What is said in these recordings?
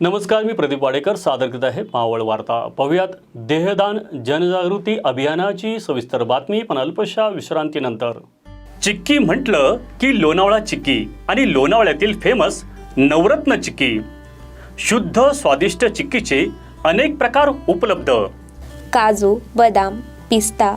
नमस्कार मी प्रदीप वाडेकर सादर करत आहे मावळ वार्ता. पाहूयात देहदान जनजागृती अभियानाची सविस्तर बातमी पण अल्पशा विश्रांतीनंतर. चिक्की म्हटलं की लोणावळा चिक्की आणि लोणावळ्यातील फेमस नवरत्न चिक्की. शुद्ध स्वादिष्ट चिक्कीचे अनेक प्रकार उपलब्ध. काजू बदाम पिस्ता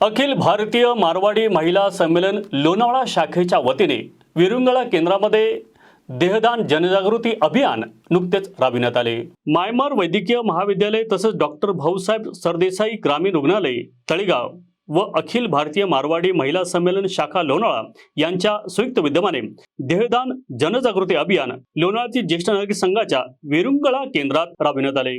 अखिल भारतीय मारवाडी महिला संमेलन लोणावळा शाखेच्या वतीने विरुंगळा केंद्रामध्ये देहदान जनजागृती अभियान नुकतेच राबविण्यात आले. मायमार वैद्यकीय महाविद्यालय तसंच डॉक्टर भाऊसाहेब सरदेसाई ग्रामीण रुग्णालय तळेगाव व अखिल भारतीय मारवाडी महिला संमेलन शाखा लोणावळा यांच्या संयुक्त विद्यमाने देहदान जनजागृती अभियान लोणावळ्यातील ज्येष्ठ नागरिक संघाच्या वेरुंगळा केंद्रात राबविण्यात आले.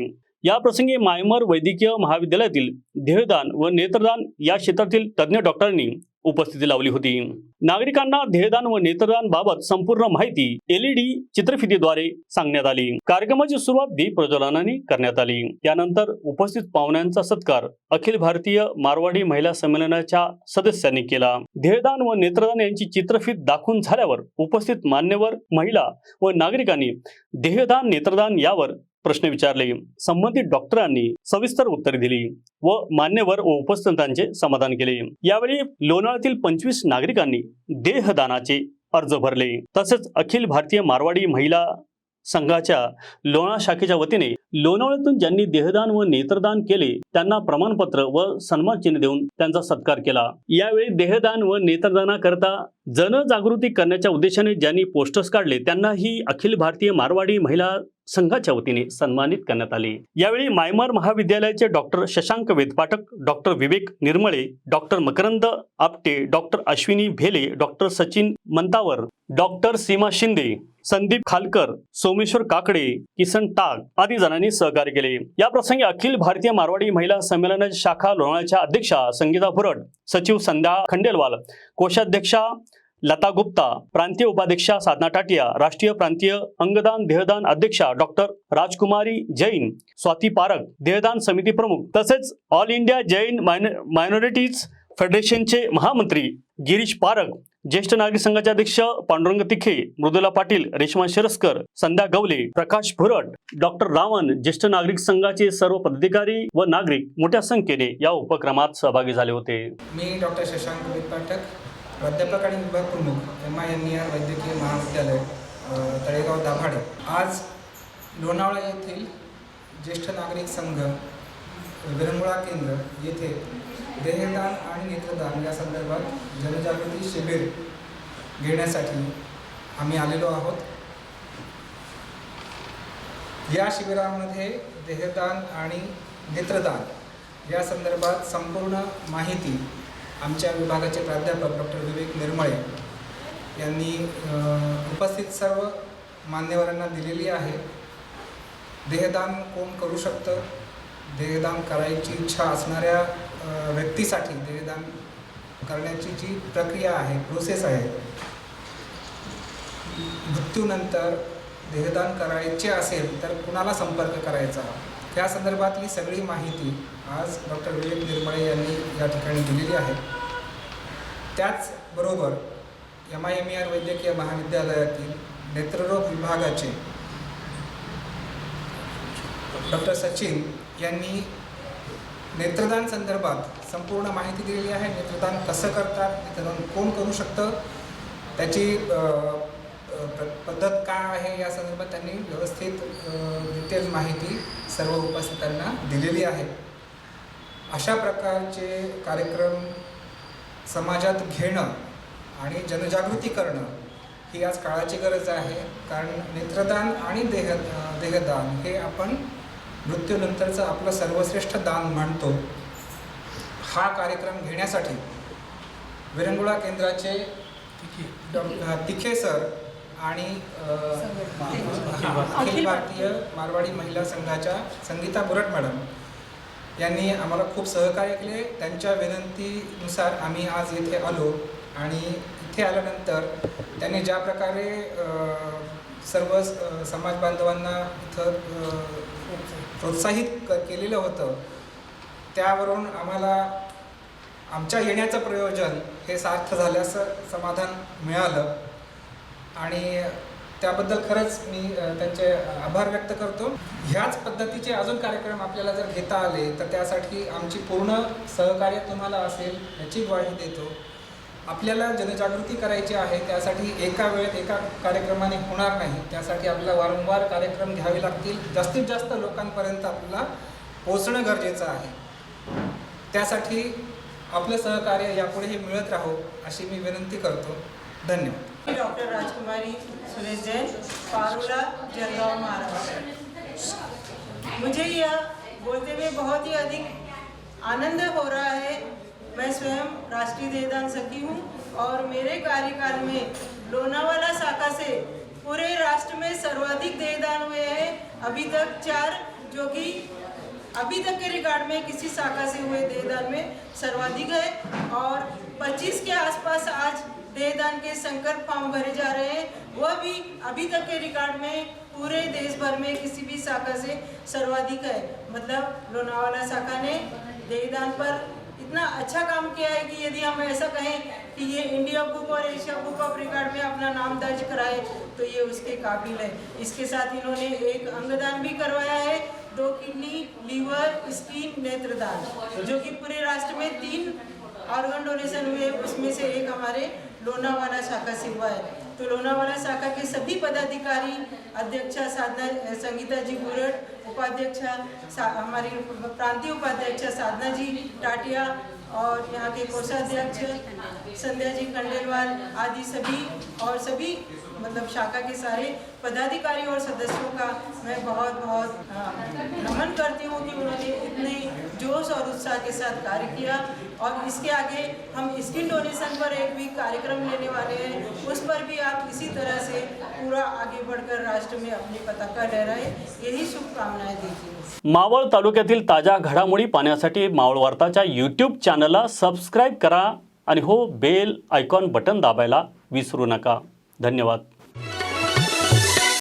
या प्रसंगी मायमर वैद्यकीय महाविद्यालयातील देहदान व नेत्रदान या क्षेत्रातील तज्ज्ञ डॉक्टरांनी उपस्थिती लावली होती. नागरिकांना देहदान व नेत्रदान बाबत संपूर्ण माहिती एलईडी चित्रफितीद्वारे सांगण्यात आली. कार्यक्रमाची सुरुवात दीप प्रज्वलनाने करण्यात आली. त्यानंतर उपस्थित पाहुण्यांचा सत्कार अखिल भारतीय मारवाडी महिला संमेलनाच्या सदस्यांनी केला. देहदान व नेत्रदान यांची चित्रफित दाखवून झाल्यावर उपस्थित मान्यवर महिला व नागरिकांनी देहदान नेत्रदान यावर प्रश्न विचारले. संबंधित डॉक्टरांनी सविस्तर उत्तरे दिली व मान्यवर व उपस्थितांचे समाधान केले. यावेळी लोणावळ्यातील पंचवीस नागरिकांनी देहदानाचे अर्ज भरले. तसेच अखिल भारतीय मारवाडी महिला संघाच्या लोणा शाखेच्या वतीने लोणावळ्यातून ज्यांनी देहदान व नेत्रदान केले त्यांना प्रमाणपत्र व सन्मान चिन्ह देऊन त्यांचा सत्कार केला. यावेळी देहदान व नेत्रदानाकरता जनजागृती करण्याच्या उद्देशाने ज्यांनी पोस्टर्स काढले त्यांनाही अखिल भारतीय मारवाडी महिला संघाच्या वतीने सन्मानित करण्यात आले. यावेळी मायमार महाविद्यालयाचे doctor Shashank Vedpathak doctor Vivek Nirmale doctor Makarand Apte doctor Ashwini Bhele doctor Sachin Mantawar doctor Seema Shinde Sandeep Khalkar Someshwar Kakade Kisan Tak आदी जणांनी सहकार्य केले. या प्रसंगी अखिल भारतीय मारवाडी महिला संमेलनाच्या शाखा लोणाळ्याच्या अध्यक्षा संगीता भुरट सचिव संध्या खंडेलवाल कोषाध्यक्षा लता गुप्ता प्रांतीय उपाध्यक्षा साधना टाटिया राष्ट्रीय प्रांतीय अंगदान देहदान अध्यक्षा डॉक्टर राजकुमारी जैन स्वाती पारक देहदान समिती प्रमुख तसेच ऑल इंडिया जैन मायनॉरिटीज फेडरेशनचे महामंत्री गिरीश पारक ज्येष्ठ नागरिक संघाचे अध्यक्ष पांडुरंग तिखे मृदुला पाटील रेश्मा शिरस्कर संध्या गवले प्रकाश भुरट डॉक्टर रावण ज्येष्ठ नागरिक संघाचे सर्व पदाधिकारी व नागरिक मोठ्या संख्येने या उपक्रमात सहभागी झाले होते. मी डॉक्टर शशांक पाठक प्राध्यापक आणि विभाग प्रमुख M I M E R वैद्यकीय महाविद्यालय तळेगाव दाभाडे. आज लोणावळा येथील ज्येष्ठ नागरिक संघ विरंगुळा केंद्र येथे देहदान आणि नेत्रदान या संदर्भात जनजागृती शिबिर घेण्यासाठी आम्ही आलेलो आहोत. या शिबिरामध्ये देहदान आणि नेत्रदान या संदर्भात संपूर्ण माहिती आमच्या विभागाचे प्राध्यापक डॉक्टर विवेक निर्मळे यांनी उपस्थित सर्व मान्यवरांना दिलेली आहे. देहदान कोण करू शकतं? देहदान करायची इच्छा असणाऱ्या व्यक्तीसाठी देहदान करण्याची जी प्रक्रिया आहे प्रोसेस आहे मृत्यूनंतर देहदान करायचे असेल तर कुणाला संपर्क करायचा? त्या संदर्भातली सगळी माहिती आज डॉक्टर विवेक निर्मळे यांनी या ठिकाणी दिलेली आहे. त्याचबरोबर M I M E R वैद्यकीय महाविद्यालयातील नेत्ररोग विभागाचे डॉक्टर सचिन यांनी नेत्रदान संदर्भात संपूर्ण माहिती दिलेली आहे. नेत्रदान कसं करतात नेत्रदान कोण करू शकतं त्याची प- पद्धत काय आहे या संदर्भात त्यांनी व्यवस्थित डिटेल माहिती सर्व उपस्थितांना दिलेली आहे. अशा प्रकारचे कार्यक्रम समाजात घेणं आणि जनजागृती करणं ही आज काळाची गरज आहे. कारण नेत्रदान आणि देह देहदान हे आपण मृत्यूनंतरचं आपलं सर्वश्रेष्ठ दान मानतो हा कार्यक्रम घेण्यासाठी विरंगुळा केंद्राचे तिखे सर आणि अखिल भारतीय मारवाडी महिला संघाच्या संगीता बुरट मॅडम यांनी आम्हाला खूप सहकार्य केले. त्यांच्या विनंतीनुसार आम्ही आज येथे आलो आणि इथे आल्यानंतर त्यांनी ज्या प्रकारे सर्व समाज बांधवांना इथं प्रोत्साहित क केलेलं होतं. त्यावरून आम्हाला आमच्या येण्याचं प्रयोजन हे सार्थ झाल्याचं समाधान मिळालं. आणि त्याबद्दल खरंच मी त्यांचे आभार व्यक्त करतो. ह्याच पद्धतीचे अजून कार्यक्रम आपल्याला जर घेता आले तर त्यासाठी आमची पूर्ण सहकार्य तुम्हाला असेल याची ग्वाही देतो. आपल्याला जनजागृती करायची आहे त्यासाठी एका वेळेत एका कार्यक्रमाने होणार नाही. त्यासाठी आपल्याला वारंवार कार्यक्रम घ्यावे लागतील. जास्तीत जास्त लोकांपर्यंत आपल्याला पोचणं गरजेचं आहे. त्यासाठी आपलं सहकार्य यापुढेही मिळत राहो अशी मी विनंती करतो. धन्यवाद. डॉक्टर राजकुमारी सुरेश जैन पारोला जलगांव महाराष्ट्र. मुझे यह बोलते हुए बहुत ही अधिक आनंद हो रहा है मैं स्वयं राष्ट्रीय देहदान सखी हूँ और मेरे कार्यकाल में लोनावाला शाखा से पूरे राष्ट्र में सर्वाधिक देहदान हुए हैं। अभी तक चार, जो कि अभी तक के रिकॉर्ड में किसी शाखा से हुए देहदान में सर्वाधिक है और 25 के आसपास आज देहदान के संकल्प फॉर्म भरे जा रहे हैं। वह भी अभी तक के रिकॉर्ड में पूरे देश भर में किसी भी शाखा से सर्वाधिक है। मतलब लोनावाला शाखा ने देहदान पर इतना अच्छा काम किया है कि यदि हम ऐसा कहें कि ये इंडिया बुक और एशिया बुक ऑफ़ रिकॉर्ड में अपना नाम दर्ज कराए तो ये उसके काबिल है। इसके साथ इन्होंने एक अंगदान भी करवाया है, दो किडनी लीवर स्किन नेत्रदान, जो कि पूरे राष्ट्र में तीन ऑर्गन डोनेशन हुए उसमें से एक हमारे लोनावाला शाखा से हुआ है। तो लोनावाला शाखा के सभी पदाधिकारी अध्यक्षा साधना संगीता जी बुरट उपाध्यक्षा हमारी प्रांतीय उपाध्यक्षा साधना जी टाटिया और यहाँ के कोषाध्यक्ष संध्या जी खंडेलवाल आदि सभी और सभी मतलब शाखा के सारे पदाधिकारी और सदस्यों का मैं बहुत बहुत नमन करती हूँ कि उन्होंने इतने जोश और उत्साह के साथ कार्य किया। और इसके आगे हम स्किन डोनेशन पर एक भी कार्यक्रम लेने वाले हैं। उस पर भी आप इसी तरह से पूरा आगे बढ़कर राष्ट्र में अपनी पताका लहराए यही शुभकामनाएं देती मावळ तालुक्यातील ताज्या घडामोडी पाहण्यासाठी मावळ वार्ताच्या यूट्यूब चॅनलला सबस्क्राईब करा आणि हो बेल आयकॉन बटन दाबायला विसरू नका. धन्यवाद.